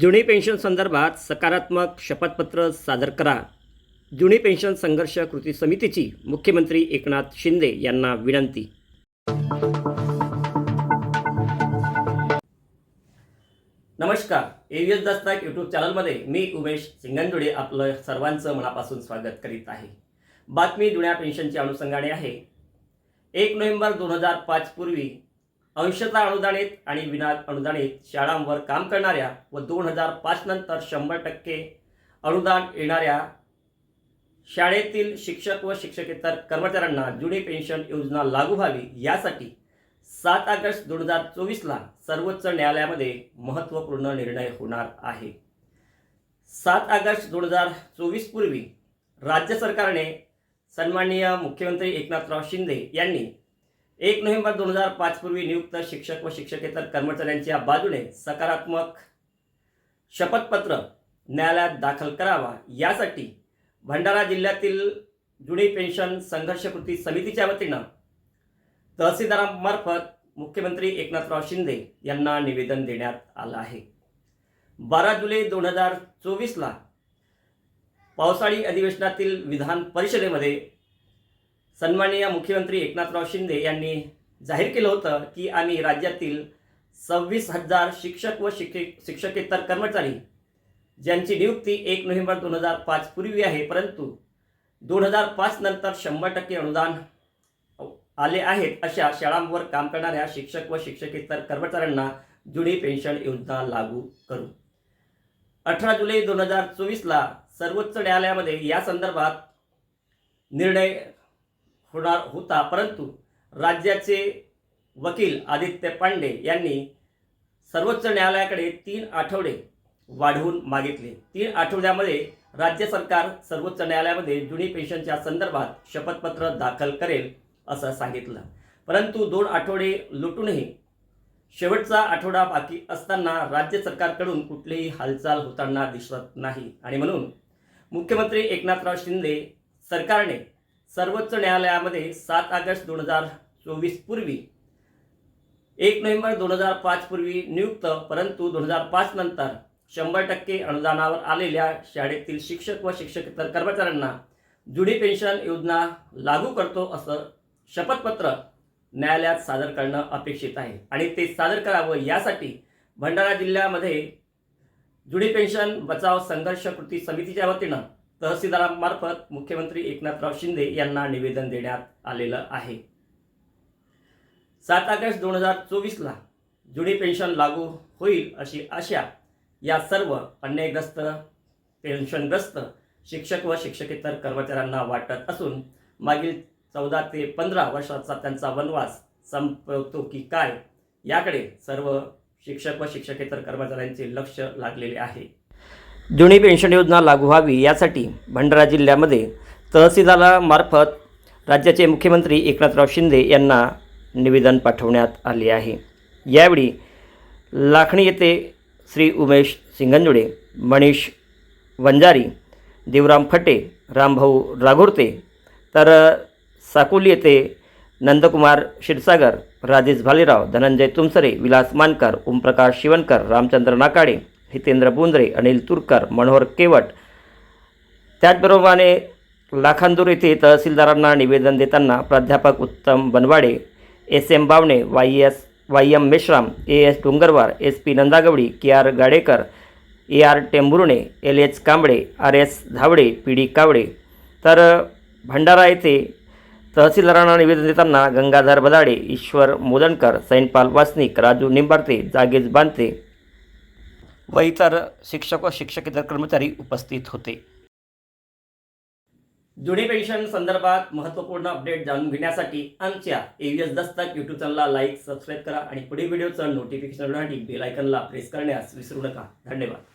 जुनी पेन्शन संदर्भात सकारात्मक शपथपत्र सादर करा. जुनी पेन्शन संघर्ष कृती समितीची मुख्यमंत्री एकनाथ शिंदे यांना विनंती. नमस्कार. एव्हीएस दस्ताक यूट्यूब चॅनलमध्ये मी उमेश सिंगंजुडे आपलं सर्वांचं मनापासून स्वागत करीत आहे. बातमी जुन्या पेन्शनच्या अनुषंगाने आहे. एक नोव्हेंबर दोन हजार पाच पूर्वी अंशतः अनुदानित आणि विना अनुदानित शाळांवर काम करणाऱ्या व दोन हजार पाच नंतर शंभर टक्के अनुदान येणाऱ्या शाळेतील शिक्षक व शिक्षकेतर कर्मचाऱ्यांना जुनी पेन्शन योजना लागू व्हावी यासाठी सात ऑगस्ट दोन हजार चोवीसला सर्वोच्च न्यायालयामध्ये महत्त्वपूर्ण निर्णय होणार आहे. सात ऑगस्ट दोन हजार चोवीस पूर्वी राज्य सरकारने सन्माननीय मुख्यमंत्री एकनाथराव शिंदे यांनी एक नोव्हेंबर दोन हजार पाच पूर्वी नियुक्त शिक्षक व शिक्षकेतर कर्मचाऱ्यांच्या बाजूने सकारात्मक शपथपत्र न्यायालयात दाखल करावा. यासाठी भंडारा जिल्ह्यातील जुनी पेन्शन संघर्ष कृती समितीच्या वतीनं तहसीलदारांमार्फत मुख्यमंत्री एकनाथराव शिंदे यांना निवेदन देण्यात आलं आहे. बारा जुलै दोन हजार चोवीसला पावसाळी अधिवेशनातील विधान परिषदेमध्ये सन्माननीय मुख्यमंत्री एकनाथराव शिंदे यांनी जाहीर केलं होतं की आम्ही राज्यातील सव्वीस हजार शिक्षक व शिक्षक शिक्षकेतर कर्मचारी ज्यांची नियुक्ती एक नोव्हेंबर दोन हजार पाच पूर्वी आहे परंतु दोन हजार पाच नंतर शंभर टक्के अनुदान आले आहेत अशा शाळांवर काम करणाऱ्या शिक्षक व शिक्षकेतर कर्मचाऱ्यांना जुनी पेन्शन योजना लागू करू. अठरा जुलै दोन हजार चोवीसला सर्वोच्च न्यायालयामध्ये या संदर्भात निर्णय होणार होता. परंतु राज्याचे वकील आदित्य पांडे यांनी सर्वोच्च न्यायालयाकडे तीन आठवडे वाढवून मागितले. तीन आठवड्यामध्ये राज्य सरकार सर्वोच्च न्यायालयामध्ये जुनी पेन्शनच्या संदर्भात शपथपत्र दाखल करेल असं सांगितलं. परंतु दोन आठवडे लुटूनही शेवटचा आठवडा बाकी असताना राज्य सरकारकडून कुठलीही हालचाल होताना दिसत नाही. आणि म्हणून मुख्यमंत्री एकनाथराव शिंदे सरकारने सर्वोच्च न्यायालयामध्ये सात ऑगस्ट दोन हजार चोवीस पूर्वी एक नोव्हेंबर दोन हजार पाच पूर्वी नियुक्त परंतु दोन हजार पाच नंतर शंभर टक्के अनुदानावर आलेल्या शाळेतील शिक्षक व शिक्षकेतर कर्मचाऱ्यांना जुडी पेन्शन योजना लागू करतो असं शपथपत्र न्यायालयात सादर करणं अपेक्षित आहे. आणि ते सादर करावं यासाठी भंडारा जिल्ह्यामध्ये जुडी पेन्शन बचाव संघर्ष कृती समितीच्या वतीनं तहसीलदारांमार्फत मुख्यमंत्री एकनाथराव शिंदे यांना निवेदन देण्यात आलेलं आहे. सात ऑगस्ट दोन हजार चोवीसला जुनी पेन्शन लागू होईल अशी आशा या सर्व अन्यायग्रस्त पेन्शनग्रस्त शिक्षक व शिक्षकेतर कर्मचाऱ्यांना वाटत असून मागील चौदा ते पंधरा वर्षाचा त्यांचा वनवास संपवतो की काय याकडे सर्व शिक्षक व शिक्षकेतर कर्मचाऱ्यांचे लक्ष लागलेले आहे. जुनी पेन्शन योजना लागू व्हावी यासाठी भंडारा जिल्ह्यामध्ये तहसीलदारामार्फत राज्याचे मुख्यमंत्री एकनाथराव शिंदे यांना निवेदन पाठवण्यात आले आहे. यावेळी लाखणी येथे श्री उमेश सिंगंजुडे मनीष वंजारी देवराम फटे रामभाऊ राघोरते तर साकोली येथे नंदकुमार क्षीरसागर राजेश भालेराव धनंजय तुमसरे विलास मानकर ओमप्रकाश शिवणकर रामचंद्र नाकाडे हितेंद्र बुंद्रे अनिल तुरकर मनोहर केवट. त्याचबरोबराने लाखांदूर येथे तहसीलदारांना निवेदन देताना प्राध्यापक Uttam Banwade S M Bawane Y S Y M Meshram A S Dongarwar S P Nandagawadi K R Gadekar A R Tembhurne L H Kamble R S Dhawade P D Kawade. तर भंडारा येथे तहसीलदारांना निवेदन देताना गंगाधर बदाडे ईश्वर मोदनकर सैनपाल वासनिक राजू निंबारते जागेज बांधते व इतर शिक्षक व शिक्षकेतर कर्मचारी उपस्थित होते. जुनी पेन्शन संदर्भात महत्त्वपूर्ण अपडेट जाणून घेण्यासाठी आमच्या एव्हीएस दस्तक यूट्यूब चॅनलला लाईक सबस्क्राईब करा आणि पुढील व्हिडिओचं नोटिफिकेशन बेलायकनला बेल आयकनला प्रेस करण्यास विसरू नका. धन्यवाद.